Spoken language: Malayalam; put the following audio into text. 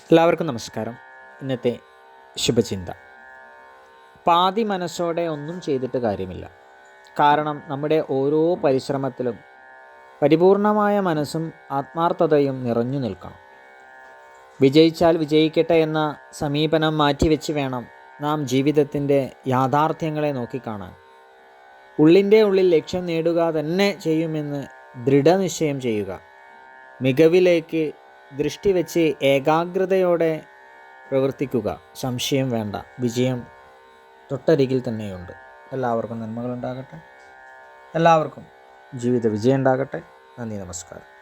എല്ലാവർക്കും നമസ്കാരം. ഇന്നത്തെ ശുഭചിന്ത. പാതി മനസ്സോടെ ഒന്നും ചെയ്തിട്ട് കാര്യമില്ല. കാരണം നമ്മുടെ ഓരോ പരിശ്രമത്തിലും പരിപൂർണമായ മനസ്സും ആത്മാർത്ഥതയും നിറഞ്ഞു നിൽക്കണം. വിജയിച്ചാൽ വിജയിക്കട്ടെ എന്ന സമീപനം മാറ്റിവെച്ച് വേണം നാം ജീവിതത്തിന്റെ യാഥാർത്ഥ്യങ്ങളെ നോക്കിക്കാണാൻ. ഉള്ളിന്റെ ഉള്ളിൽ ലക്ഷ്യം നേടുക തന്നെ ചെയ്യുമെന്ന് ദൃഢനിശ്ചയം ചെയ്യുക. മികവിലേക്ക് ദൃഷ്ടി വെച്ച് ഏകാഗ്രതയോടെ പ്രവർത്തിക്കുക. സംശയം വേണ്ട. വിജയം തൊട്ടരികിൽ തന്നെയുണ്ട്. എല്ലാവർക്കും നന്മകളുണ്ടാകട്ടെ. എല്ലാവർക്കും ജീവിത വിജയം ഉണ്ടാകട്ടെ നന്ദി നമസ്കാരം.